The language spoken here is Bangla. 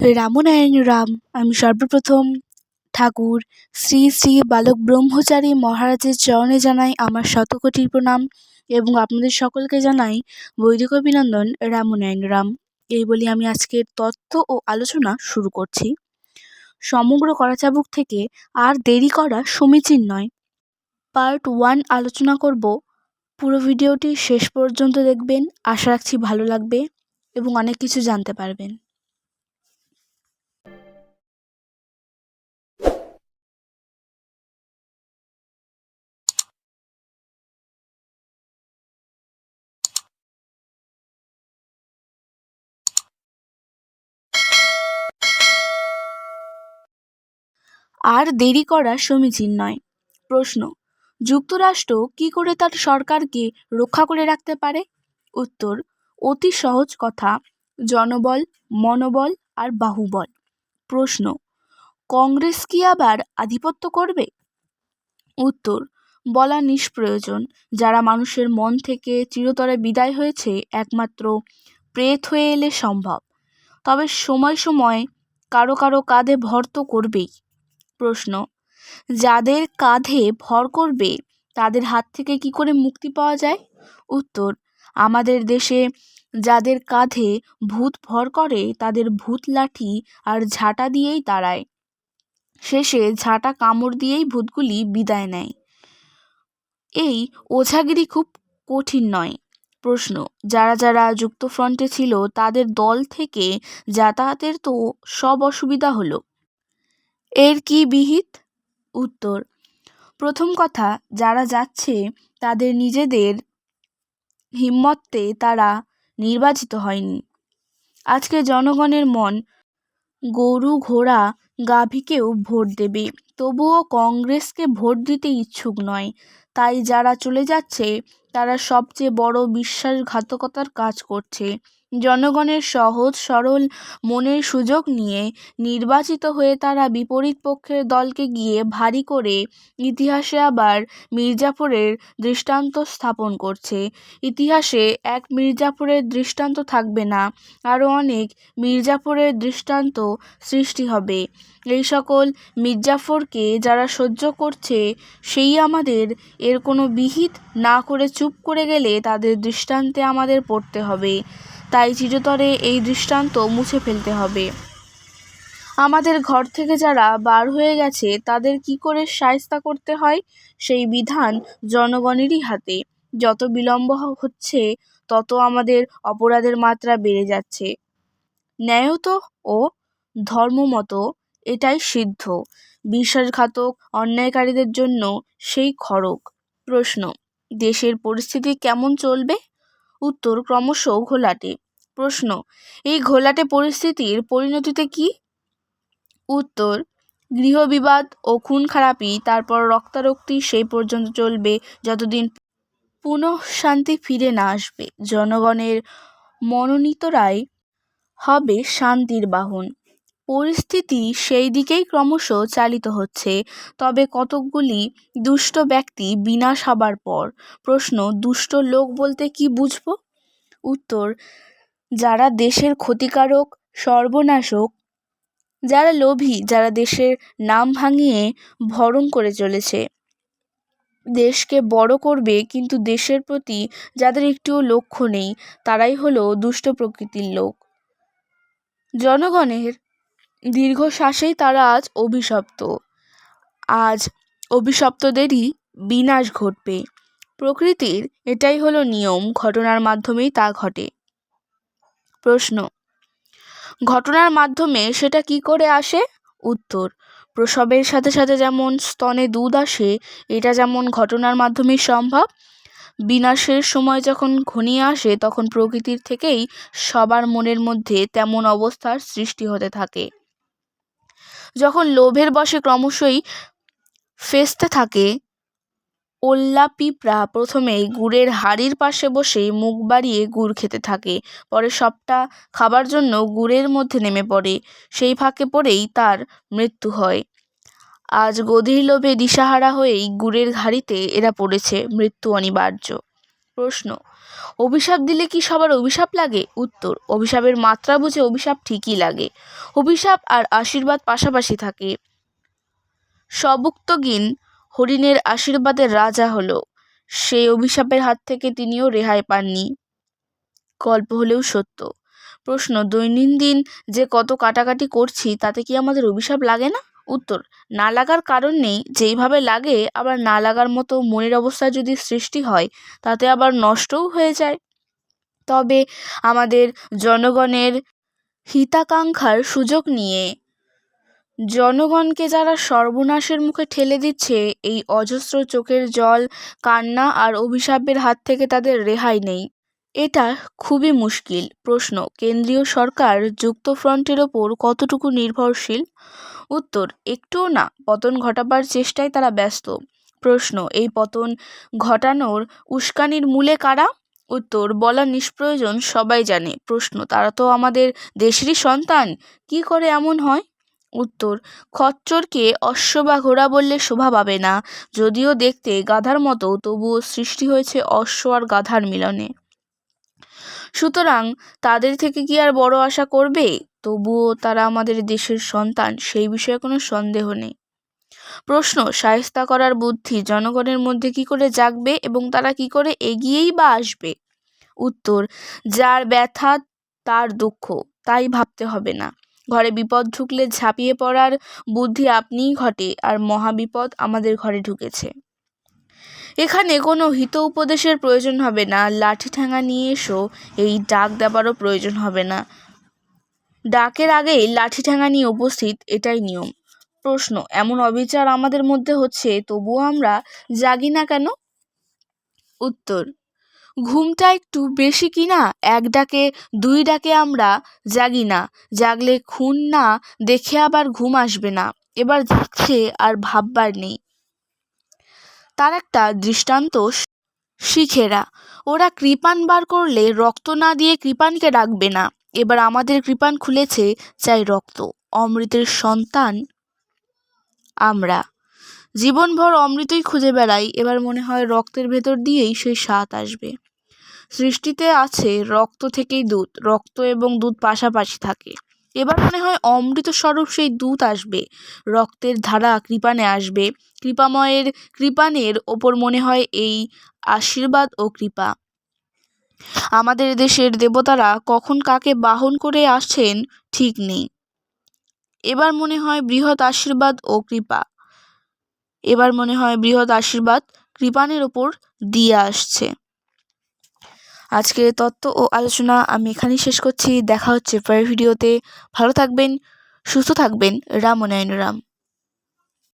রামনারায়ণ রাম, আমি সর্বপ্রথম ঠাকুর। শ্রী শ্রী বালক ব্রহ্মচারী মহারাজের চরণে জানাই আমার শতকোটি প্রণাম এবং আপনাদের সকলকে জানাই বৈদিক অভিনন্দন, রামনারায়ণ রাম। এই বলে আমি আজকের তত্ত্ব ও আলোচনা শুরু করছি। সমগ্র করাচাবুক থেকে আর দেরি করা সমীচীন নয়। পার্ট ওয়ান আলোচনা করব। পুরো ভিডিওটি শেষ পর্যন্ত দেখবেন, আশা রাখছি ভালো লাগবে এবং অনেক কিছু জানতে পারবেন। আর দেরি করা সমীচীন নয়। প্রশ্ন, যুক্তরাষ্ট্র কি করে তার সরকারকে রক্ষা করে রাখতে পারে? উত্তর, অতি সহজ কথা, জনবল, মনোবল আর বাহুবল। প্রশ্ন, কংগ্রেস কি আবার আধিপত্য করবে? উত্তর, বলা নিষ্প্রয়োজন। যারা মানুষের মন থেকে চিরতরে বিদায় হয়েছে, একমাত্র প্রেত হয়ে এলে সম্ভব। তবে সময় সময় কারও কারও কাঁধে ভর তো করবেই। প্রশ্ন। যাদের কাঁধে ভর করবে, তাদের হাত থেকে কি করে মুক্তি পাওয়া যায়? উত্তর, আমাদের দেশে যাদের কাঁধে ভূত ভর করে, তাদের ভূত লাঠি আর ঝাঁটা দিয়েই তাড়ায়। শেষে ঝাঁটা কামড় দিয়েই ভূতগুলি বিদায় নেয়। এই ওঝাগিরি খুব কঠিন নয়। প্রশ্ন, যারা যারা যুক্তফ্রন্টে ছিল, তাদের দল থেকে যাতায়াতের তো সব অসুবিধা হলো। এর কি বিহিত? উত্তর, প্রথম কথা, যারা যাচ্ছে, তাদের নিজেদের হিম্মতে তারা নির্বাচিত হয়নি। আজকে জনগণের মন গরু ঘোড়া গাভীকেও ভোট দেবে, তবুও কংগ্রেসকে ভোট দিতে ইচ্ছুক নয়। তাই যারা চলে যাচ্ছে, তারা সবচেয়ে বড় বিশ্বাসঘাতকতার কাজ করছে। জনগণের সহজ, সরল মনের সুযোগ নিয়ে নির্বাচিত হয়ে তারা বিপরীত পক্ষের দলকে গিয়ে ভারী করে ইতিহাসে আবার মির্জাফরের দৃষ্টান্ত স্থাপন করছে। ইতিহাসে এক মির্জাফরের দৃষ্টান্ত থাকবে না, আরও অনেক মির্জাফরের দৃষ্টান্ত সৃষ্টি হবে। এই সকল মির্জাফরকে যারা সহ্য করছে, সেই আমাদের এর কোনো বিহিত না করে চুপ করে গেলে তাদের দৃষ্টান্তে আমাদের পড়তে হবে। তাই চিরতরে এই দৃষ্টান্ত মুছে ফেলতে হবে। আমাদের ঘর থেকে যারা বার হয়ে গেছে, তাদের কি করে সায়স্তা করতে হয়? সেই বিধান জনগণেরই হাতে। যত বিলম্ব হচ্ছে, তত আমাদের অপরাধের মাত্রা বেড়ে যাচ্ছে। ন্যায়ত ও ধর্মমত এটাই সিদ্ধ। বিশ্বাসঘাতক অন্যায়কারীদের জন্য সেই খড়ক প্রশ্ন, দেশের পরিস্থিতি কেমন চলবে? উত্তর ক্রমশ ঘোলাটে। প্রশ্ন, এই ঘোলাটে পরিস্থিতির পরিণতিতে কি? উত্তর, গৃহবিবাদ ও খুন খারাপি তারপর রক্তারক্তি সেই পর্যন্ত চলবে যতদিন পুনঃ শান্তি ফিরে না আসবে। জনগণের মনোনীতরাই হবে শান্তির বাহন। পরিস্থিতি সেই দিকেই ক্রমশ চালিত হচ্ছে। তবে কতকগুলি দুষ্ট ব্যক্তি বিনাশ হবার পর? প্রশ্ন, দুষ্ট লোক বলতে কি বুঝব? উত্তর, যারা দেশের ক্ষতিকারক, সর্বনাশক, যারা লোভী, যারা দেশের নাম ভাঙিয়ে ভরং করে চলেছে। দেশকে বড় করবে কিন্তু দেশের প্রতি যাদের একটুও লক্ষ্য নেই, তারাই হলো দুষ্ট প্রকৃতির লোক। জনগণের দীর্ঘশ্বাসেই তারা আজ অভিশপ্ত। আজ অভিশপ্তদেরই বিনাশ ঘটবে। প্রকৃতির এটাই হলো নিয়ম, ঘটনার মাধ্যমেই তা ঘটে। প্রশ্ন, ঘটনার মাধ্যমে সেটা কি করে আসে? উত্তর, প্রসবের সাথে সাথে যেমন স্তনে দুধ আসে, এটা যেমন ঘটনার মাধ্যমেই সম্ভব। বিনাশের সময় যখন ঘনিয়ে আসে, তখন প্রকৃতির থেকেই সবার মনের মধ্যে তেমন অবস্থার সৃষ্টি হতে থাকে। যখন লোভের বশে ক্রমশই ফেসতে থাকে ওল্লা পিঁপড়া প্রথমেই গুড়ের হাঁড়ির পাশে বসে মুখ বাড়িয়ে গুড় খেতে থাকে। পরে সবটা খাবার জন্য গুড়ের মধ্যে নেমে পড়ে। সেই ফাঁকে পড়েই তার মৃত্যু হয়। আজ গধীর লোভে দিশাহারা হয়েই গুড়ের ঘাড়িতে এরা পড়েছে। মৃত্যু অনিবার্য। প্রশ্ন। অভিশাপ দিলে কি সবার অভিশাপ লাগে? উত্তর, অভিশাপের মাত্রা বুঝে অভিশাপ ঠিকই লাগে। অভিশাপ আর আশীর্বাদ পাশাপাশি থাকে। সবুক্তগিন, হরিণের আশীর্বাদের রাজা হলো। সেই অভিশাপের হাত থেকে তিনিও রেহাই পাননি। গল্প হলেও সত্য। প্রশ্ন, দৈনন্দিন যে কত কাটাকাটি করছি, তাতে কি আমাদের অভিশাপ লাগে না? উত্তর, না লাগার কারণ নেই, যেইভাবে লাগে, আবার না লাগার মতো মনের অবস্থা যদি সৃষ্টি হয়, তাতে আবার নষ্টও হয়ে যায়। তবে আমাদের জনগণের হিতাকাঙ্ক্ষার সুযোগ নিয়ে জনগণকে যারা সর্বনাশের মুখে ঠেলে দিচ্ছে, এই অজস্র চোখের জল, কান্না আর অভিশাপের হাত থেকে তাদের রেহাই নেই। এটা খুবই মুশকিল প্রশ্ন। কেন্দ্রীয় সরকার যুক্তফ্রন্টের ওপর কতটুকু নির্ভরশীল? উত্তর, একটুও না, পতন ঘটাবার চেষ্টায় তারা ব্যস্ত। প্রশ্ন, এই পতন ঘটানোর উস্কানির মূলে কারা? উত্তর, বলা নিষ্প্রয়োজন, সবাই জানে। প্রশ্ন, তারা তো আমাদের দেশেরই সন্তান, কি করে এমন হয়? উত্তর, খচ্চরকে অশ্ব বা ঘোড়া বললে শোভা পাবে না। যদিও দেখতে গাধার মতো, তবুও সৃষ্টি হয়েছে অশ্ব আর গাধার মিলনে। সুতরাং তাদের থেকে কি আর বড় আশা করবে? তবুও তারা আমাদের দেশের সন্তান, সেই বিষয়ে কোনো সন্দেহ নেই। প্রশ্ন, শায়েস্তা করার বুদ্ধি জনগণের মধ্যে কি করে জাগবে এবং তারা কি করে এগিয়েই বা আসবে? উত্তর, যার ব্যথা তার দুঃখ, তাই ভাবতে হবে না। ঘরে বিপদ ঢুকলে ঝাঁপিয়ে পড়ার বুদ্ধি আপনিই ঘটে আর মহাবিপদ আমাদের ঘরে ঢুকেছে। এখানে কোনো হিত উপদেশের প্রয়োজন হবে না, লাঠি ঠ্যাঙা নিয়ে এসো, এই ডাক দেবারও প্রয়োজন হবে না। ডাকের আগেই লাঠি ঠ্যাঙা নিয়ে উপস্থিত এটাই নিয়ম। প্রশ্ন, এমন অবিচার আমাদের মধ্যে হচ্ছে, তবুও আমরা জাগি না কেন? উত্তর, ঘুমটা একটু বেশি কি না? এক ডাকে, দুই ডাকে আমরা জাগি না। জাগলে খুন না, দেখে আবার ঘুম আসবে না। এবার যাচ্ছে আর ভাববার নেই। তার একটা দৃষ্টান্ত শিখেরা, ওরা কৃপান বার করলে রক্ত না দিয়ে কৃপানকে ডাকবে না। এবার আমাদের কৃপান খুলেছে চাই রক্ত, অমৃতের সন্তান আমরা। জীবনভর অমৃতই খুঁজে বেড়াই, এবার মনে হয় রক্তের ভেতর দিয়েই সেই স্বাদ আসবে। সৃষ্টিতে আছে রক্ত থেকেই দুধ, রক্ত এবং দুধ পাশাপাশি থাকে। এবার মনে হয় অমৃত স্বরূপ সেই দুধ আসবে, রক্তের ধারা কৃপানে আসবে, কৃপাময়ের, কৃপানের ওপর মনে হয় এই আশীর্বাদ ও কৃপা। আমাদের দেশের দেবতারা কখন কাকে বাহন করে আসছেন ঠিক নেই। এবার মনে হয় বৃহৎ আশীর্বাদ ও কৃপা। এবার মনে হয় বৃহৎ আশীর্বাদ কৃপানের ওপর দিয়ে আসছে। আজকের তত্ত্ব ও আলোচনা আমি এখানেই শেষ করছি। দেখা হচ্ছে পরের ভিডিওতে। ভালো থাকবেন, সুস্থ থাকবেন। রাম রাম।